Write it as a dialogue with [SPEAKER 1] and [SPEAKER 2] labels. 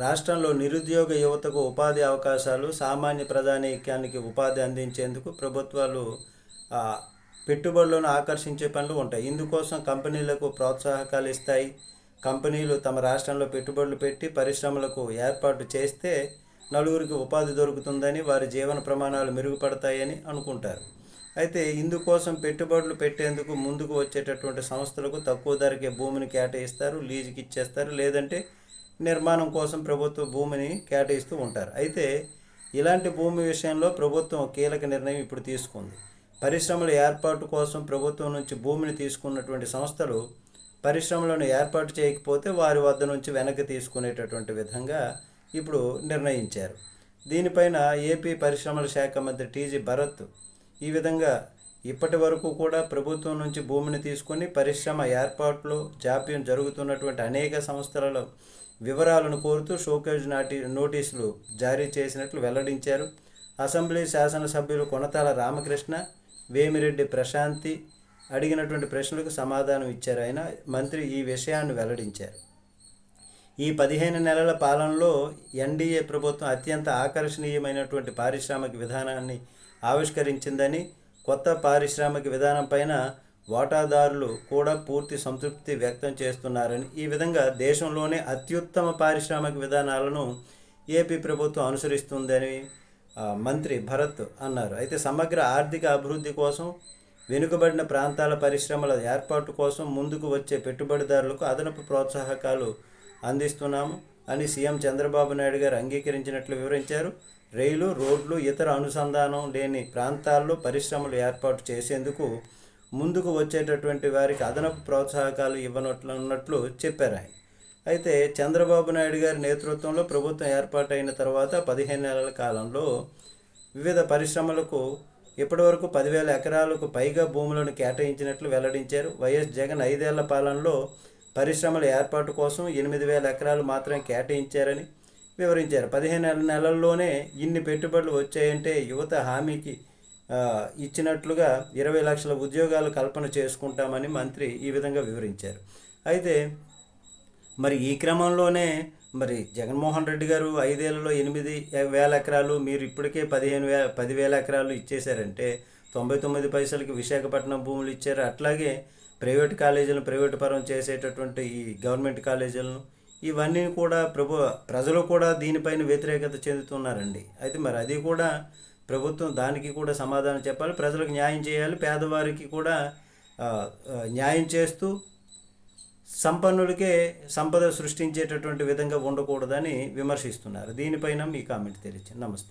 [SPEAKER 1] రాష్ట్రంలో నిరుద్యోగ యువతకు ఉపాధి అవకాశాలు సామాన్య ప్రజానీకానికి ఉపాధి అందించేందుకు ప్రభుత్వాలు పెట్టుబడులను ఆకర్షించే పనులు ఉంటాయి. ఇందుకోసం కంపెనీలకు ప్రోత్సాహకాలు ఇస్తాయి. కంపెనీలు తమ రాష్ట్రంలో పెట్టుబడులు పెట్టి పరిశ్రమలకు ఏర్పాటు చేస్తే నలుగురికి ఉపాధి దొరుకుతుందని వారి జీవన ప్రమాణాలు మెరుగుపడతాయని అనుకుంటారు. అయితే ఇందుకోసం పెట్టుబడులు పెట్టేందుకు ముందుకు వచ్చేటటువంటి సంస్థలకు తక్కువ ధరకే భూమిని కేటాయిస్తారు లీజుకి ఇచ్చేస్తారు లేదంటే నిర్మాణం కోసం ప్రభుత్వ భూమిని కేటాయిస్తూ ఉంటారు. అయితే ఇలాంటి భూమి విషయంలో ప్రభుత్వం కీలక నిర్ణయం ఇప్పుడు తీసుకుంది. పరిశ్రమల ఏర్పాటు కోసం ప్రభుత్వం నుంచి భూమిని తీసుకున్నటువంటి సంస్థలు పరిశ్రమలను ఏర్పాటు చేయకపోతే వారి వద్ద నుంచి వెనక్కి తీసుకునేటటువంటి విధంగా ఇప్పుడు నిర్ణయించారు. దీనిపైన ఏపీ పరిశ్రమల శాఖ మంత్రి టీజీ భరత్ ఈ విధంగా ఇప్పటి వరకు కూడా ప్రభుత్వం నుంచి భూమిని తీసుకొని పరిశ్రమ ఏర్పాట్లు జాప్యం జరుగుతున్నటువంటి అనేక సంస్థలలో వివరాలను కోరుతూ షోకేజ్ నాటి నోటీసులు జారీ చేసినట్లు వెల్లడించారు. అసెంబ్లీ శాసనసభ్యులు కొనతాల రామకృష్ణ వేమిరెడ్డి ప్రశాంతి అడిగినటువంటి ప్రశ్నలకు సమాధానం ఇచ్చారు. ఆయన మంత్రి ఈ విషయాన్ని వెల్లడించారు. ఈ పదిహేను నెలల పాలనలో ఎన్డీఏ ప్రభుత్వం అత్యంత ఆకర్షణీయమైనటువంటి పారిశ్రామిక విధానాన్ని ఆవిష్కరించిందని కొత్త పారిశ్రామిక విధానం పైన వాటాదారులు కూడా పూర్తి సంతృప్తి వ్యక్తం చేస్తున్నారని ఈ విధంగా దేశంలోనే అత్యుత్తమ పారిశ్రామిక విధానాలను ఏపీ ప్రభుత్వం అనుసరిస్తుందని మంత్రి భరత్ అన్నారు. అయితే సమగ్ర ఆర్థిక అభివృద్ధి కోసం వెనుకబడిన ప్రాంతాల పరిశ్రమల ఏర్పాటు కోసం ముందుకు వచ్చే పెట్టుబడిదారులకు అదనపు ప్రోత్సాహకాలు అందిస్తున్నాము. అని సీఎం చంద్రబాబు నాయుడు గారు అంగీకరించినట్లు వివరించారు. రైలు రోడ్లు ఇతర అనుసంధానం లేని ప్రాంతాల్లో పరిశ్రమలు ఏర్పాటు చేసేందుకు ముందుకు వచ్చేటటువంటి వారికి అదనపు ప్రోత్సాహకాలు ఇవ్వనట్లున్నట్లు చెప్పారు ఆయన. అయితే చంద్రబాబు నాయుడు గారి నేతృత్వంలో ప్రభుత్వం ఏర్పాటైన తర్వాత పదిహేను నెలల కాలంలో వివిధ పరిశ్రమలకు ఇప్పటివరకు పదివేల ఎకరాలకు పైగా భూములను కేటాయించినట్లు వెల్లడించారు. వైఎస్ జగన్ ఐదేళ్ళ పాలనలో పరిశ్రమల ఏర్పాటు కోసం ఎనిమిది వేల ఎకరాలు మాత్రమే కేటాయించారని వివరించారు. పదిహేను నెలల్లోనే ఇన్ని పెట్టుబడులు వచ్చాయంటే యువత హామీకి ఇచ్చినట్లుగా ఇరవై లక్షల ఉద్యోగాలు కల్పన చేసుకుంటామని మంత్రి ఈ విధంగా వివరించారు. అయితే మరి ఈ క్రమంలోనే మరి జగన్మోహన్ రెడ్డి గారు ఐదేళ్ళలో ఎనిమిది వేల ఎకరాలు మీరు ఇప్పటికే పదిహేను వే పదివేల ఎకరాలు ఇచ్చేశారంటే తొంభై తొమ్మిది పైసలకి విశాఖపట్నం భూములు ఇచ్చారు. అట్లాగే ప్రైవేట్ కాలేజీలను ప్రైవేట్ పరం చేసేటటువంటి ఈ గవర్నమెంట్ కాలేజీలను ఇవన్నీ కూడా ప్రభు ప్రజలు కూడా దీనిపైన వ్యతిరేకత చెందుతున్నారండి. అయితే మరి అది కూడా ప్రభుత్వం దానికి కూడా సమాధానం చెప్పాలి. ప్రజలకు న్యాయం చేయాలి. పేదవారికి కూడా న్యాయం చేస్తూ సంపన్నులకే సంపద సృష్టించేటటువంటి విధంగా ఉండకూడదని విమర్శిస్తున్నారు. దీనిపైన మీ కామెంట్ తెలియచండి నమస్తే.